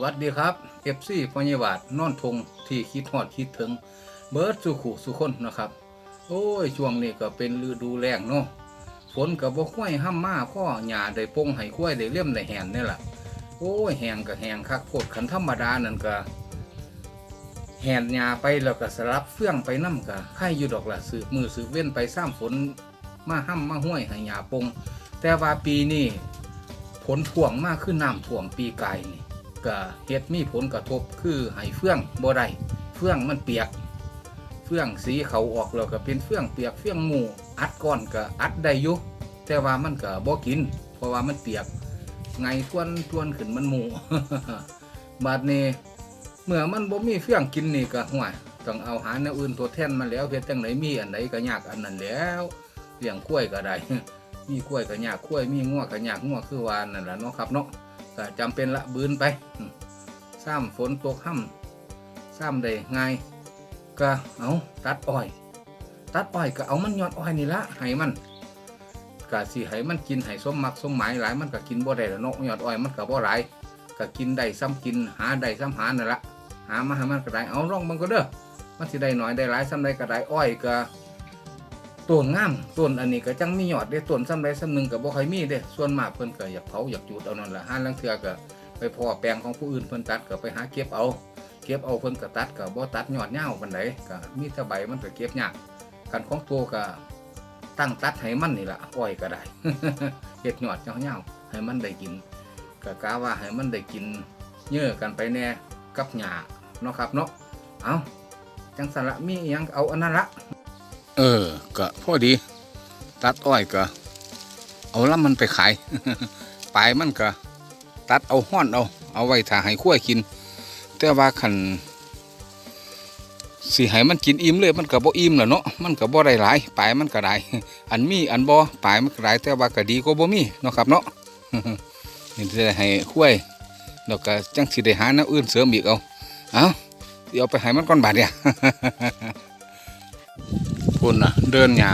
วัสดีครับเอฟซีพญาวาดนอนทงที่คิดฮอดคิดถึง เบิร์ดสุขุสุคนนะครับ โอ้ย ช่วงนี้ก็เป็นฤดูแล้งเนาะฝนกับบ่ค่อยห้ามมาข้อหญ้าได้ปงให้ข้อยได้เลี่ยมได้แหนนี่แหละโอ้ยแหงก็แหงคักโพดขันธรรมดานั่นก็แหนหญ้าไปแล้วก็สลับเฟื่องไปน้ำก็ไข่อยู่ดอกละสืบมือสืบเว้นไปซ้ำฝนมาห้ำมาห้วยให้หญ้าปง แต่ว่าปีนี้ผลท่วงมากขึ้นน้ำท่วมปีกายนี่ ก็เฮ็ดมีผลกระทบคือให้เฟื่องบ่ได้เฟื่องมันเปียก เฟื่องสีเขาออกแล้วก็เป็นเฟื่องเปียกเฟื่องหมูอัดก้อนก็อัดได้อยู่แต่ว่ามันก็บ่กิน เพราะว่ามันเปียกไงทวนทวนขึ้นมันหมูบาดนี้เมื่อมันบ่มีเฟื่องกินนี่ก็ห่วยต้องเอาหาแนวอื่นทดแทนมันแล้วเฮ็ดจังไหนมีอันไหนก็ยากอันนั้นแล้วเลี้ยงกล้วยก็ได้มีกล้วยก็ยากกล้วยมีงัวก็ยากงัวคือว่านั่นแหละเนาะครับเนาะ ก็จำเป็นละบืนไปซ้ำฝนตกห้ำซ้ำได้ง่ายก็เอาตัดอ้อย ตัดอ้อยก็เอามันยอดอ้อยนี่ละให้มันก็สิให้มันกินให้สมมักสมหมายหลายมันก็กินบ่ได้ละเนาะยอดอ้อยมันก็บ่หลายก็กินได้ซ้ำกินหาได้ซ้ำหานั่นละหามาให้มันก็ได้เอาร่องมันก็เด้อมันสิได้หน่อยได้หลายซ้ำใดก็ได้อ้อยก็ ต้นงามต้นอันนี้ก็จังมียอดเด้ต้นซ้ำใดซ้ำหนึ่งก็บ่ค่อยมีเด้ส่วนมากเพิ่นก็อยากเผาอยากจูดเอานั่นละห้าลังเทือก็ไปพอแปลงของผู้อื่นเพิ่นตัดก็ไปหาเก็บเอา เก็บเอาเพิ่นก็ตัดก็บ่ตัดยอดยาวปานใดก็มีแต่ใบมันก็เก็บยากกันของตัวก็ตั้งตัดให้มันนี่ล่ะอ้อยก็ได้เฮ็ดยอดยาวๆให้มันได้กินก็กะว่าให้มันได้กินเยอะกันไปแน่กับหญ้าเนาะครับเนาะเอาจังสันละมีอยังเอาอันนั้นละ เออ ก็พอดี ตัดอ้อยก็ เอาล้ำมันไปขายปลายมันก็ ตัดเอาห้อนเอา เอาไว้ถ้าให้ขั้วกิน แต่ว่าขันสิให้มันกินอิ่มเลยมันก็บ่อิ่มแหละเนาะมันก็บ่ได้หลายปลายมันก็ได้อันมีอันบ่ปลายมันก็ได้แต่ว่าก็ดีกว่าบ่มีเนาะครับเนาะนี่จะให้ขั้วแล้วก็จังสิได้หาแนวอื่นเสริมอีกเอาเอาเดี๋ยวไปให้มันก่อนบาดเนี่ย พุ่นนะเดินหญ้า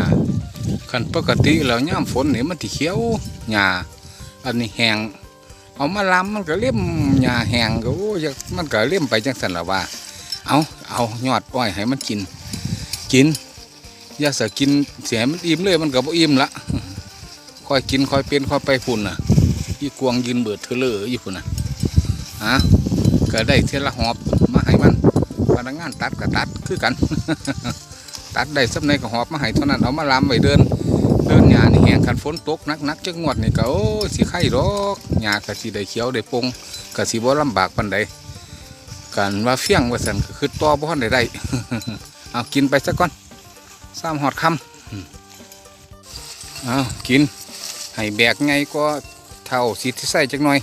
คันปกติแล้วยามฝนนี่มันสิเขียวหญ้าอันนี้แห้งเอามาลำมันก็เลี่ยมหญ้าแห้งก็โอ้ยมันก็เลี่ยมไปจังสันละว่า เอาเอายอดอ้อยให้มันกิน กินอย่าสกินเสียมันอิ่มเลยมันก็บ่อิ่มละค่อยกินค่อยเป็นค่อยไปพุ่นน่ะอีกวงยืนเบิดเทอเลออยู่พุ่นน่ะฮะก็ได้เทละหอบมาให้มันพนักงานตัดก็ตัดคือกัน ตัดได้สักในก็หอบมาให้เท่านั้นเอามาลำไว้เดิน เดินหญ้านี่แห้งคันฝนตกนักๆจักงวดนี่ก็โอ้สิไข่ดอกหญ้าก็สิได้เขียวได้ปงก็สิบ่ลำบากปานใดกันว่าเฟี้ยงว่าซั่นก็คือต่อบ่ทันได้ได้เอากินไปซะก่อนซ้ำหอดคำอืมเอากินให้แบกไงก็เท่าสิที่ใส่จักหน่อย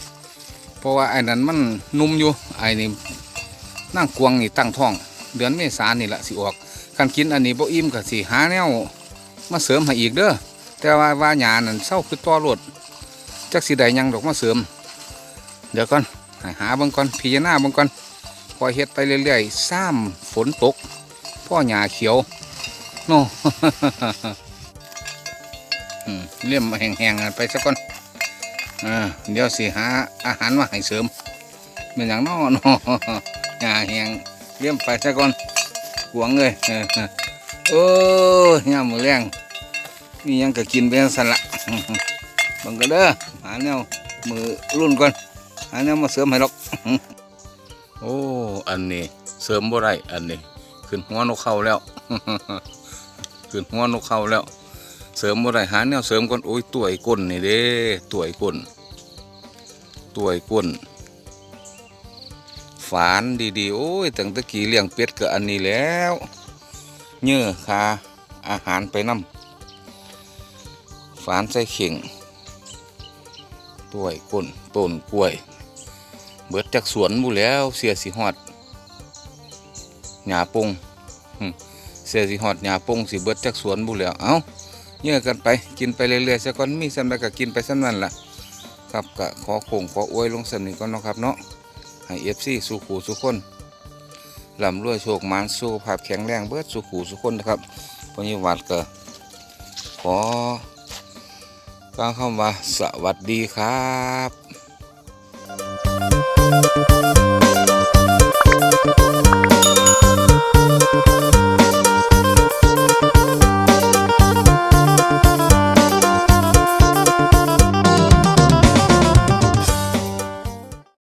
เพราะว่าไอ้นั้นมันนุ่มอยู่ไอ้นี่นั่งกวงนี่ตั้งท้อง เดือนเมษานี่แหละสิออก คันกินอันนี้บ่อิ่มก็สิหาแนวมาเสริมให้อีกเด้อแต่ว่าว่าหยานั่นเศร้าคือต่อรถจักสิได้ยังดอกมาเสริม เดี๋ยวก่อนหาบิ่งก่อนพิจารณาบิ่งก่อนพอเฮ็ดไปเรื่อยๆซ้ำฝนตกพ่อหญ้าเขียวโน่อืมเลี่ยมแห้งๆกันไปสักก่อนเดี๋ยวสิหาอาหารมาให้เสริมเป็นอย่างน้อเนาะหญ้าแห้งเลี่ยมไปสักก่อน วงเลยเออโอ้ยยามมือแรงมีหยังก็กินไปจั่งสันละบังก็เด้อหาแนวมือรุ่นก่อนหาแนวมาเสริมให้หรอกโอ้อันนี้เสริมบ่ได้อันนี้ขึ้นหัวนกเข้าแล้วขึ้นหัวนกเข้าแล้ว เสริมบ่ได้หาแนวเสริมก่อนโอ้ยตัวไอ้ก้นนี่เด้ตัวไอ้ก้นตัวไอ้ก้น ฝานดีๆ โอ้ยตั้งแตะกี้เลี้ยงเป็ดก็อันนี้แล้วเนื้อคาอาหารไปน้ำฝานใส่เข่งต้วยก้นต้นกล้วย เบิดจากสวนบุแล้วเสียสิฮอดหญ้าปงเสียสิฮอดหญ้าปงสิเบิดจากสวนบุแล้วเอาเนื้อกันไปกินไปเรื่อยๆซะก่อนมีสำหรับก็กินไปสำนั้นล่ะครับก็ขอโคงขออวยลงสันิทก่อนเนาะครับเนาะ ให้เอฟซีสุขูสุคนลำรวยโชคมานสู้ภาพแข็งแรงเบิดสุขูสุคนนะครับพนิวัตเกอขอกล่าวคำว่าสวัสดีครับ